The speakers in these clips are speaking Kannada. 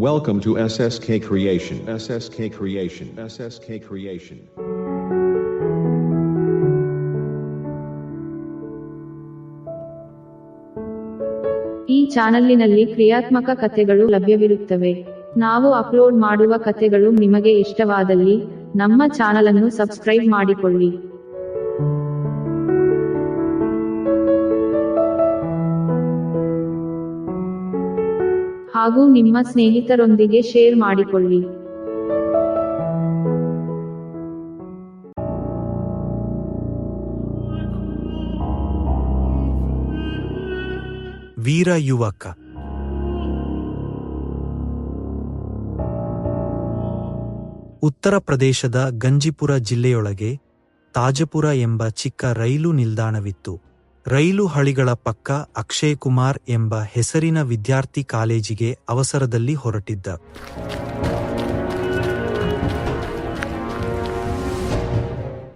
Welcome to SSK Creation. SSK Creation. SSK Creation. ಈ ಚಾನಲ್ಲಿನಲ್ಲಿ ಕ್ರಿಯಾತ್ಮಕ ಕಥೆಗಳು ಲಭ್ಯವಿರುತ್ತವೆ ನಾವು ಅಪ್ಲೋಡ್ ಮಾಡುವ ಕಥೆಗಳು ನಿಮಗೆ ಇಷ್ಟವಾದಲ್ಲಿ ನಮ್ಮ ಚಾನಲನ್ನು ಸಬ್ಸ್ಕ್ರೈಬ್ ಮಾಡಿಕೊಳ್ಳಿ ಹಾಗೂ ನಿಮ್ಮ ಸ್ನೇಹಿತರೊಂದಿಗೆ ಶೇರ್ ಮಾಡಿಕೊಳ್ಳಿ. ವೀರ ಯುವಕ. ಉತ್ತರ ಪ್ರದೇಶದ ಗಂಜಿಪುರ ಜಿಲ್ಲೆಯೊಳಗೆ ತಾಜಪುರ ಎಂಬ ಚಿಕ್ಕ ರೈಲು ನಿಲ್ದಾಣವಿತ್ತು. ರೈಲು ಹಳಿಗಳ ಪಕ್ಕ ಅಕ್ಷಯ್ ಕುಮಾರ್ ಎಂಬ ಹೆಸರಿನ ವಿದ್ಯಾರ್ಥಿ ಕಾಲೇಜಿಗೆ ಅವಸರದಲ್ಲಿ ಹೊರಟಿದ್ದ.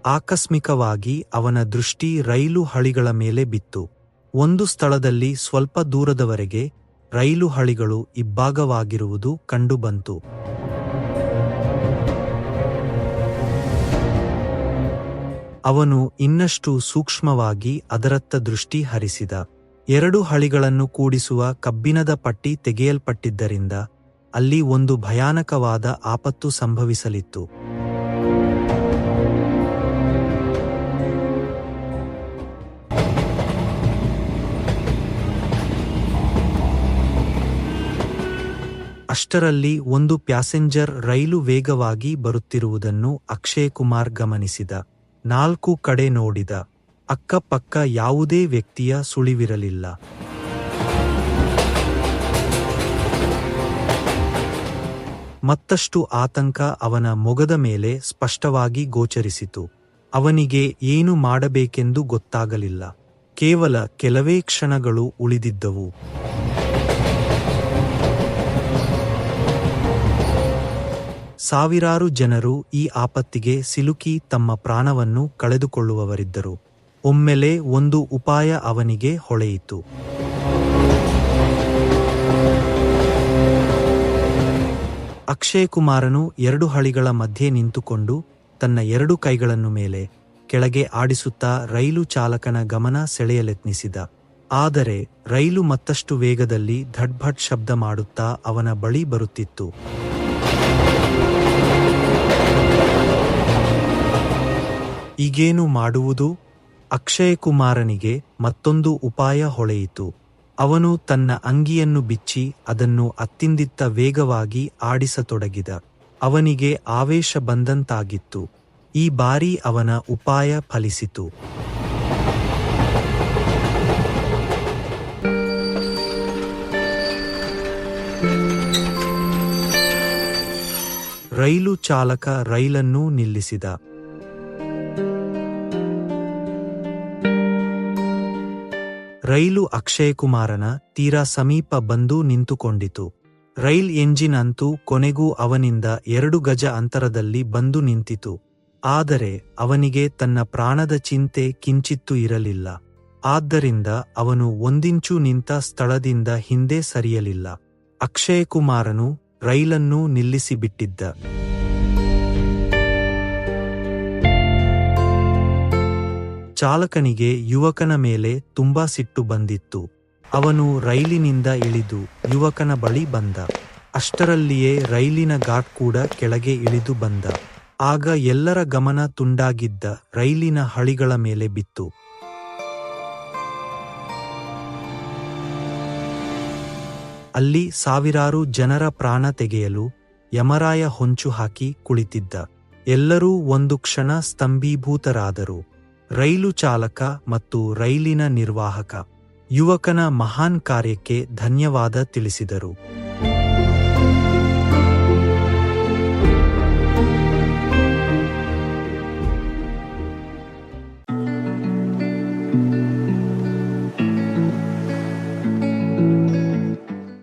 ಆಕಸ್ಮಿಕವಾಗಿ ಅವನ ದೃಷ್ಟಿ ರೈಲು ಹಳಿಗಳ ಮೇಲೆ ಬಿತ್ತು. ಒಂದು ಸ್ಥಳದಲ್ಲಿ ಸ್ವಲ್ಪ ದೂರದವರೆಗೆ ರೈಲು ಹಳಿಗಳು ಇಬ್ಬಾಗವಾಗಿರುವುದು ಕಂಡುಬಂತು. ಅವನು ಇನ್ನಷ್ಟು ಸೂಕ್ಷ್ಮವಾಗಿ ಅದರತ್ತ ದೃಷ್ಟಿ ಹರಿಸಿದ. ಎರಡು ಹಳಿಗಳನ್ನು ಕೂಡಿಸುವ ಕಬ್ಬಿಣದ ಪಟ್ಟಿ ತೆಗೆಯಲ್ಪಟ್ಟಿದ್ದರಿಂದ ಅಲ್ಲಿ ಒಂದು ಭಯಾನಕವಾದ ಆಪತ್ತು ಸಂಭವಿಸಲಿತ್ತು. ಅಷ್ಟರಲ್ಲಿ ಒಂದು ಪ್ಯಾಸೆಂಜರ್ ರೈಲು ವೇಗವಾಗಿ ಬರುತ್ತಿರುವುದನ್ನು ಅಕ್ಷಯ್ ಕುಮಾರ್ ಗಮನಿಸಿದ. ನಾಲ್ಕು ಕಡೆ ನೋಡಿದ ಅಕ್ಕಪಕ್ಕ ಯಾವುದೇ ವ್ಯಕ್ತಿಯ ಸುಳಿವಿರಲಿಲ್ಲ. ಮತ್ತಷ್ಟು ಆತಂಕ ಅವನ ಮೊಗದ ಮೇಲೆ ಸ್ಪಷ್ಟವಾಗಿ ಗೋಚರಿಸಿತು. ಅವನಿಗೆ ಏನು ಮಾಡಬೇಕೆಂದು ಗೊತ್ತಾಗಲಿಲ್ಲ. ಕೇವಲ ಕೆಲವೇ ಕ್ಷಣಗಳು ಉಳಿದಿದ್ದವು. ಸಾವಿರಾರು ಜನರು ಈ ಆಪತ್ತಿಗೆ ಸಿಲುಕಿ ತಮ್ಮ ಪ್ರಾಣವನ್ನು ಕಳೆದುಕೊಳ್ಳುವವರಿದ್ದರು. ಒಮ್ಮೆಲೆ ಒಂದು ಉಪಾಯ ಅವನಿಗೆ ಹೊಳೆಯಿತು. ಅಕ್ಷಯ್ ಕುಮಾರನು ಎರಡು ಹಳಿಗಳ ಮಧ್ಯೆ ನಿಂತುಕೊಂಡು ತನ್ನ ಎರಡು ಕೈಗಳನ್ನು ಮೇಲೆ ಕೆಳಗೆ ಆಡಿಸುತ್ತಾ ರೈಲು ಚಾಲಕನ ಗಮನ ಸೆಳೆಯಲೆತ್ನಿಸಿದ. ಆದರೆ ರೈಲು ಮತ್ತಷ್ಟು ವೇಗದಲ್ಲಿ ಧಡ್ಭಟ್ ಶಬ್ದ ಮಾಡುತ್ತಾ ಅವನ ಬಳಿ ಬರುತ್ತಿತ್ತು. ಈಗೇನು ಮಾಡುವುದು? ಅಕ್ಷಯಕುಮಾರನಿಗೆ ಮತ್ತೊಂದು ಉಪಾಯ ಹೊಳೆಯಿತು. ಅವನು ತನ್ನ ಅಂಗಿಯನ್ನು ಬಿಚ್ಚಿ ಅದನ್ನು ಅತ್ತಿಂದಿತ್ತ ವೇಗವಾಗಿ ಆಡಿಸತೊಡಗಿದ. ಅವನಿಗೆ ಆವೇಶ ಬಂದಂತಾಗಿತ್ತು. ಈ ಬಾರಿ ಅವನ ಉಪಾಯ ಫಲಿಸಿತು. ರೈಲು ಚಾಲಕ ರೈಲನ್ನು ನಿಲ್ಲಿಸಿದ. ರೈಲು ಅಕ್ಷಯ್ ಕುಮಾರನ ತೀರಾ ಸಮೀಪ ಬಂದು ನಿಂತುಕೊಂಡಿತು. ರೈಲ್ ಎಂಜಿನ್ ಅಂತೂ ಕೊನೆಗೂ ಅವನಿಂದ ಎರಡು ಗಜ ಅಂತರದಲ್ಲಿ ಬಂದು ನಿಂತಿತು. ಆದರೆ ಅವನಿಗೆ ತನ್ನ ಪ್ರಾಣದ ಚಿಂತೆ ಕಿಂಚಿತ್ತೂ ಇರಲಿಲ್ಲ. ಆದ್ದರಿಂದ ಅವನು ಒಂದಿಂಚು ನಿಂತ ಸ್ಥಳದಿಂದ ಹಿಂದೆ ಸರಿಯಲಿಲ್ಲ. ಅಕ್ಷಯ್ ಕುಮಾರನು ರೈಲನ್ನು ನಿಲ್ಲಿಸಿಬಿಟ್ಟಿದ್ದ. ಚಾಲಕನಿಗೆ ಯುವಕನ ಮೇಲೆ ತುಂಬಾ ಸಿಟ್ಟು ಬಂದಿತ್ತು. ಅವನು ರೈಲಿನಿಂದ ಇಳಿದು ಯುವಕನ ಬಳಿ ಬಂದ. ಅಷ್ಟರಲ್ಲಿಯೇ ರೈಲಿನ ಘಾಟ್ ಕೂಡ ಕೆಳಗೆ ಇಳಿದು ಬಂದ. ಆಗ ಎಲ್ಲರ ಗಮನ ತುಂಡಾಗಿದ್ದ ರೈಲಿನ ಹಳಿಗಳ ಮೇಲೆ ಬಿತ್ತು. ಅಲ್ಲಿ ಸಾವಿರಾರು ಜನರ ಪ್ರಾಣ ತೆಗೆಯಲು ಯಮರಾಯ ಹೊಂಚು ಹಾಕಿ ಕುಳಿತಿದ್ದ. ಎಲ್ಲರೂ ಒಂದು ಕ್ಷಣ ಸ್ತಂಭೀಭೂತರಾದರು. ರೈಲು ಚಾಲಕ ಮತ್ತು ರೈಲಿನ ನಿರ್ವಾಹಕ. ಯುವಕನ ಮಹಾನ್ ಕಾರ್ಯಕ್ಕೆ ಧನ್ಯವಾದ ತಿಳಿಸಿದರು.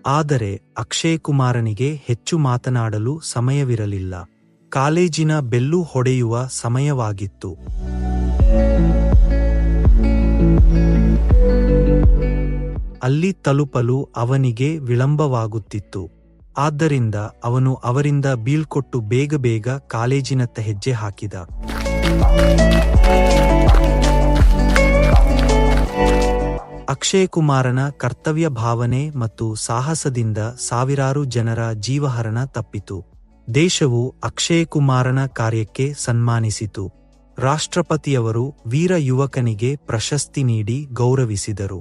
ಆದರೆ ಅಕ್ಷಯ್ ಕುಮಾರನಿಗೆ ಹೆಚ್ಚು ಮಾತನಾಡಲು ಸಮಯವಿರಲಿಲ್ಲ. ಕಾಲೇಜಿನ ಬೆಲ್ಲು ಹೊಡೆಯುವ ಸಮಯವಾಗಿತ್ತು. ಅಲ್ಲಿ ತಲುಪಲು ಅವನಿಗೆ ವಿಳಂಬವಾಗುತ್ತಿತ್ತು. ಆದ್ದರಿಂದ ಅವನು ಅವರಿಂದ ಬೀಳ್ಕೊಟ್ಟು ಬೇಗ ಬೇಗ ಕಾಲೇಜಿನತ್ತ ಹೆಜ್ಜೆ ಹಾಕಿದ. ಅಕ್ಷಯ್ ಕುಮಾರನ ಕರ್ತವ್ಯ ಭಾವನೆ ಮತ್ತು ಸಾಹಸದಿಂದ ಸಾವಿರಾರು ಜನರ ಜೀವಹರಣ ತಪ್ಪಿತು. ದೇಶವು ಅಕ್ಷಯ್ ಕುಮಾರನ ಕಾರ್ಯಕ್ಕೆ ಸನ್ಮಾನಿಸಿತು. ರಾಷ್ಟ್ರಪತಿಯವರು ವೀರ ಯುವಕನಿಗೆ ಪ್ರಶಸ್ತಿ ನೀಡಿ ಗೌರವಿಸಿದರು.